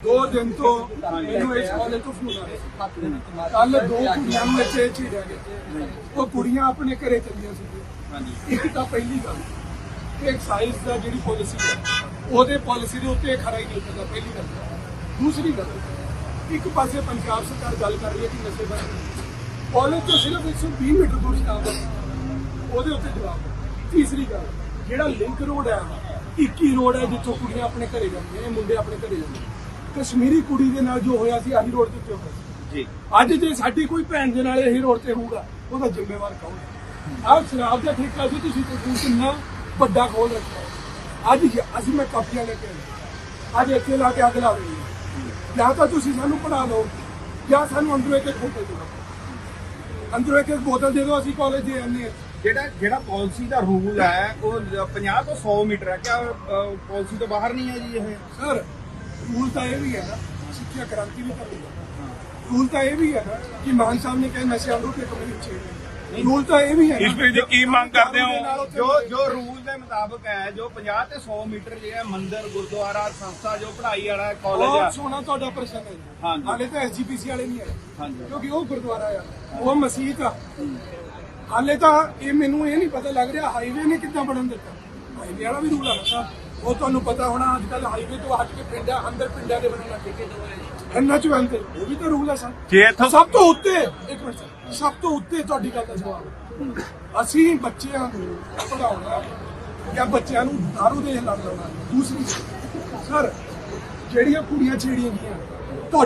ਦੋ ਦਿਨ ਤੋਂ ਮੈਨੂੰ ਇਸ ਕਾਲਜ ਤੋਂ ਫੋਨ ਆ ਰਿਹਾ ਕੱਲ ਦੋ ਕੁੜੀਆਂ ਨੂੰ ਇੱਥੇ ਛੇੜਿਆ ਗਿਆ ਉਹ ਕੁੜੀਆਂ ਆਪਣੇ ਘਰੇ ਚੱਲੀਆਂ ਸੀ। ਇੱਕ ਤਾਂ ਪਹਿਲੀ ਗੱਲ। ਕਿ ਐਕਸਾਈਜ਼ ਦਾ ਜਿਹੜੀ ਪਾਲਿਸੀ ਹੈ, ਉਹਦੇ ਪਾਲਿਸੀ ਦੇ ਉੱਤੇ ਖਰਾ ਹੀ ਨਹੀਂ ਉਤਰਦਾ ਪਹਿਲੀ ਗੱਲ। ਦੂਸਰੀ ਗੱਲ, ਇੱਕ ਪਾਸੇ ਪੰਜਾਬ ਸਰਕਾਰ ਗੱਲ ਕਰ ਰਹੀ ਹੈ ਕਿ ਨਸ਼ੇ ਬੰਦ ਕਾਲਜ ਤੋਂ ਸਿਰਫ 120 ਮੀਟਰ ਦੂਰ ਸਟਾਪ ਹੈ। ਉਹਦੇ ਉੱਤੇ ਜਵਾਬ ਤੀਸਰੀ ਗੱਲ, ਜਿਹੜਾ ਲਿੰਕ ਰੋਡ ਹੈ 21 ਰੋਡ ਹੈ ਜਿੱਥੋਂ ਕੁੜੀਆਂ ਆਪਣੇ ਘਰੇ ਜਾਂਦੀਆਂ ਨੇ, ਮੁੰਡੇ ਆਪਣੇ ਘਰੇ ਜਾਂਦੇ ਨੇ। ਕਸ਼ਮੀਰੀ ਕੁੜੀ ਦੇ ਨਾਲ ਜੋ ਹੋਇਆ ਸੀ ਆਹੀ ਰੋਡ ਦੇ ਉੱਤੇ ਹੋਇਆ ਸੀ ਜੀ। ਅੱਜ ਜੇ ਸਾਡੀ ਕੋਈ ਭੈਣ ਦੇ ਨਾਲ ਇਹੀ ਰੋਡ ਤੇ ਹੋਊਗਾ ਉਹਦਾ ਜ਼ਿੰਮੇਵਾਰ ਕੌਣ ਹੈ? ਆਹ ਸ਼ਰਾਬ ਦਾ ਠੇਕਾ ਜੀ ਤੁਸੀਂ ਤੇ ਕਿੰਨਾ ਵੱਡਾ ਖੋਲ ਰੱਖਿਆ। ਅੱਜ ਅਸੀਂ ਮੈਂ ਕਾਪੀਆਂ ਲੈ ਕੇ ਆਇਆ ਅੱਜ ਇੱਥੇ ਲਾ ਕੇ ਅੱਗ ਲਾ ਰਹੀ ਹੈ। ਜਾਂ ਤਾਂ ਤੁਸੀਂ ਸਾਨੂੰ ਪੜਾ ਲਓ ਜਾਂ ਸਾਨੂੰ ਅੰਦਰੋਂ ਇੱਕ ਬੋਤਲ ਦੇ ਦਿਓ। ਅੰਦਰੋਂ ਇੱਕ ਬੋਤਲ ਦੇ ਦਿਓ ਅਸੀਂ ਕਾਲਜ ਦੇ ਹਾਂ। ਜਿਹੜਾ ਜਿਹੜਾ ਪਾਲਿਸੀ ਦਾ ਰੂਲ ਹੈ ਉਹ 50 ਤੋਂ 100 ਮੀਟਰ ਹੈ। ਕਿਆ ਪਾਲਿਸੀ ਤੋਂ ਬਾਹਰ ਨਹੀਂ ਹੈ ਜੀ ਇਹ? ਸਰ ਰੂਲ ਤਾਂ ਇਹ ਵੀ ਹੈ ਨਾ ਸਿੱਖਿਆ ਕ੍ਰਾਂਤੀ ਵੀ ਕਰ ਰਹੀ ਰੂਲ ਤਾਂ ਇਹ ਵੀ ਹੈ ਨਾ ਕਿ ਮਾਨ ਸਾਹਿਬ ਨੇ ਕਿਹਾ ਨਸ਼ੇ ਅੰਦਰੋਂ ਤੇ ਕਮਰੇ ਵਿੱਚ ਰੂਲ ਤਾਂ ਇਹ ਵੀ ਹੈ ਨਾ। ਇਸ ਵਿੱਚ ਕੀ ਮੰਗ ਕਰਦੇ ਹੋ? ਜੋ ਜੋ ਰੂਲ ਦੇ ਮੁਤਾਬਕ ਹੈ ਜੋ 50 ਤੇ 100 ਮੀਟਰ ਜਿਹੜਾ ਮੰਦਿਰ ਗੁਰਦੁਆਰਾ ਸੰਸਥਾ ਜੋ ਪੜ੍ਹਾਈ ਵਾਲਾ ਕਾਲਜ ਆ। ਸੋਹਣਾ ਤੁਹਾਡਾ ਪ੍ਰਸ਼ਨ ਹੈ। ਹਾਲੇ ਤਾਂ ਐਸਜੀਪੀਸੀ ਵਾਲੇ ਨਹੀਂ ਆਏ ਹਾਂਜੀ। ਕਿਉਂਕਿ ਉਹ ਗੁਰਦੁਆਰਾ ਆ ਉਹ ਮਸਜਿਦ ਆ। ਹਾਲੇ ਤਾਂ ਇਹ ਮੈਨੂੰ ਇਹ ਨਹੀਂ ਪਤਾ ਲੱਗ ਰਿਹਾ ਹਾਈਵੇ ਨੇ ਕਿੱਦਾਂ ਬਣਨ ਦਿੱਤਾ। ਹਾਈਵੇ ਵਾਲਾ ਵੀ ਰੂਲ ਆ ਨਾ। ਉਹ ਤੁਹਾਨੂੰ ਪਤਾ ਹੋਣਾ ਅੱਜ ਕੱਲ ਹਾਈਵੇ ਤੋਂ ਹਟ ਕੇ ਪਿੰਡਾਂ ਅੰਦਰ ਪਿੰਡਾਂ ਦੇ ਬਣਨ ਲੱਗੇ ਇੰਨਾ ਚ ਤੇ ਉਹ ਵੀ ਤਾਂ ਰੂਲ ਆ ਸਰ ਜੇ ਇੱਥੋਂ ਸਭ ਤੋਂ ਉੱਤੇ ਇੱਕ ਮਿੰਟ ਸਭ ਤੋਂ ਉੱਤੇ ਤੁਹਾਡੀ ਗੱਲ ਦਾ ਜਵਾਬ ਹੈ। ਅਸੀਂ ਬੱਚਿਆਂ ਨੂੰ ਪੜਾਉਣਾ ਜਾਂ ਬੱਚਿਆਂ ਨੂੰ ਦਾਰੂ ਦੇ ਲੜ ਲਾਉਣਾ ਦੂਸਰੀ ਸਰ ਜਿਹੜੀਆਂ ਕੁੜੀਆਂ ਛੇੜੀਆਂ ਗਈਆਂ